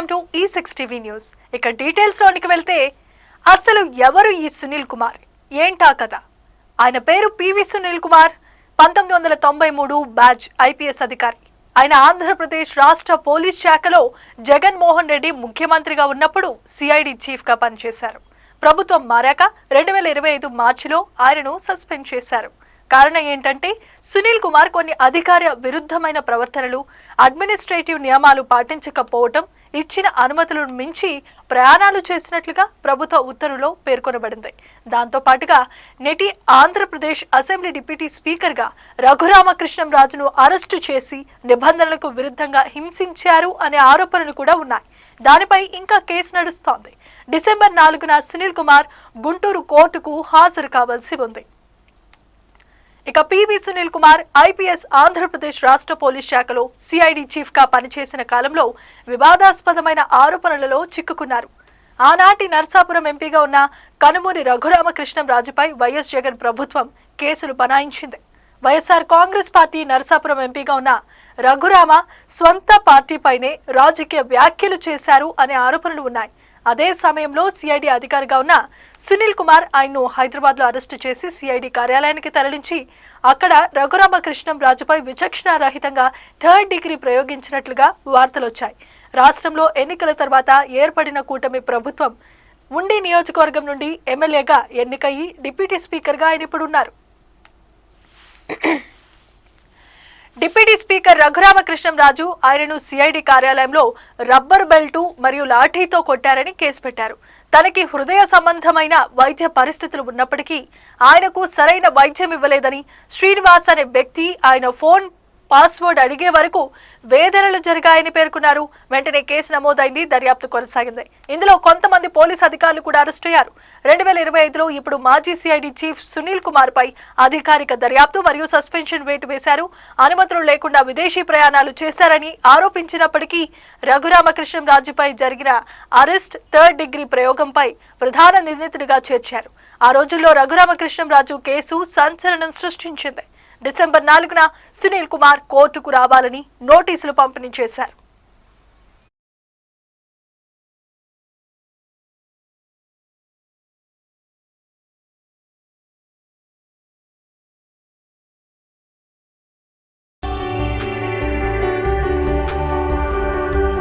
Six TV e news. ఇక details లోనికి వెళ్తే అసలు ఎవరు ఈ సునీల్ కుమార్? ఏంటా కథ? ఆయన పేరు పివి సునీల్ కుమార్ పంతొమ్మిది వందల తొంభై మూడు బ్యాచ్ ఐపీఎస్ అధికారి. ఆయన ఆంధ్రప్రదేశ్ రాష్ట్ర పోలీస్ శాఖలో జగన్మోహన్ రెడ్డి ముఖ్యమంత్రిగా ఉన్నప్పుడు సిఐడి చీఫ్గా పనిచేశారు. ప్రభుత్వం మారాక రెండు వేల ఇరవై ఐదు మార్చిలో ఆయనను సస్పెండ్ చేశారు. కారణం ఏంటంటే సునీల్ కుమార్ కొన్ని అధికార విరుద్ధమైన ప్రవర్తనలు అడ్మినిస్ట్రేటివ్ నియమాలు పాటించకపోవటం ఇచ్చిన అనుమతులను మించి ప్రయాణాలు చేసినట్లుగా ప్రభుత్వ ఉత్తర్వులో పేర్కొనబడింది. దాంతో పాటుగా నెటి ఆంధ్రప్రదేశ్ అసెంబ్లీ డిప్యూటీ స్పీకర్గా రఘురామకృష్ణం రాజును అరెస్టు చేసి నిబంధనలకు విరుద్ధంగా హింసించారు అనే ఆరోపణలు కూడా ఉన్నాయి. దానిపై ఇంకా కేసు నడుస్తోంది. డిసెంబర్ నాలుగున సునీల్ కుమార్ గుంటూరు కోర్టుకు హాజరు కావాల్సి ఉంది. ఇక పివి సునీల్ కుమార్ ఐపీఎస్ ఆంధ్రప్రదేశ్ రాష్ట్ర పోలీస్ శాఖలో సిఐడి చీఫ్గా పనిచేసిన కాలంలో వివాదాస్పదమైన ఆరోపణలలో చిక్కుకున్నారు. ఆనాటి నర్సాపురం ఎంపీగా ఉన్న కనుమూరి రఘురామకృష్ణంరాజుపై వైఎస్ జగన్ ప్రభుత్వం కేసులు బనాయించింది. వైఎస్ఆర్ కాంగ్రెస్ పార్టీ నరసాపురం ఎంపీగా ఉన్న రఘురామ స్వంత పార్టీపైనే రాజకీయ వ్యాఖ్యలు చేశారు అనే ఆరోపణలు ఉన్నాయి. అదే సమయంలో సిఐడి అధికారిగా ఉన్న సునీల్ కుమార్ ఆయన్ను హైదరాబాద్లో అరెస్టు చేసి సిఐడి కార్యాలయానికి తరలించి అక్కడ రఘురామకృష్ణం రాజుపై విచక్షణారహితంగా థర్డ్ డిగ్రీ ప్రయోగించినట్లుగా వార్తలు వచ్చాయి. రాష్ట్రంలో ఎన్నికల తర్వాత ఏర్పడిన కూటమి ప్రభుత్వం ఉండి నియోజకవర్గం నుండి ఎమ్మెల్యేగా ఎన్నికయ్యి డిప్యూటీ స్పీకర్గా ఆయన ఇప్పుడు ఉన్నారు డిప్యూటీ స్పీకర్ రఘురామకృష్ణంరాజు ఆయనను సిఐడి కార్యాలయంలో రబ్బర్ బెల్టు మరియు లాఠీతో కొట్టారని కేసు పెట్టారు. తనకి హృదయ సంబంధమైన వైద్య పరిస్థితులు ఉన్నప్పటికీ ఆయనకు సరైన వైద్యం ఇవ్వలేదని శ్రీనివాస్ అనే వ్యక్తి ఆయన ఫోన్ పాస్వర్డ్ అడిగే వరకు వేదనలు జరిగాయని పేర్కొన్నారు. వెంటనే కేసు నమోదైంది. దర్యాప్తు కొనసాగింది. ఇందులో కొంతమంది పోలీస్ అధికారులు కూడా అరెస్ట్ అయ్యారు. రెండు వేల ఇరవై ఐదులో ఇప్పుడు మాజీ సిఐడి చీఫ్ సునీల్ కుమార్ పై అధికారిక దర్యాప్తు మరియు సస్పెన్షన్ వేటు వేశారు. అనుమతులు లేకుండా విదేశీ ప్రయాణాలు చేశారని ఆరోపించినప్పటికీ రఘురామకృష్ణరాజుపై జరిగిన అరెస్ట్ థర్డ్ డిగ్రీ ప్రయోగంపై ప్రధాన నిందితుడిగా చేర్చారు. ఆ రోజుల్లో రఘురామకృష్ణరాజు కేసు సంచలనం సృష్టించింది. డిసెంబర్ నాలుగున సునీల్ కుమార్ కోర్టుకు రావాలని నోటీసులు పంపిణీ చేశారు.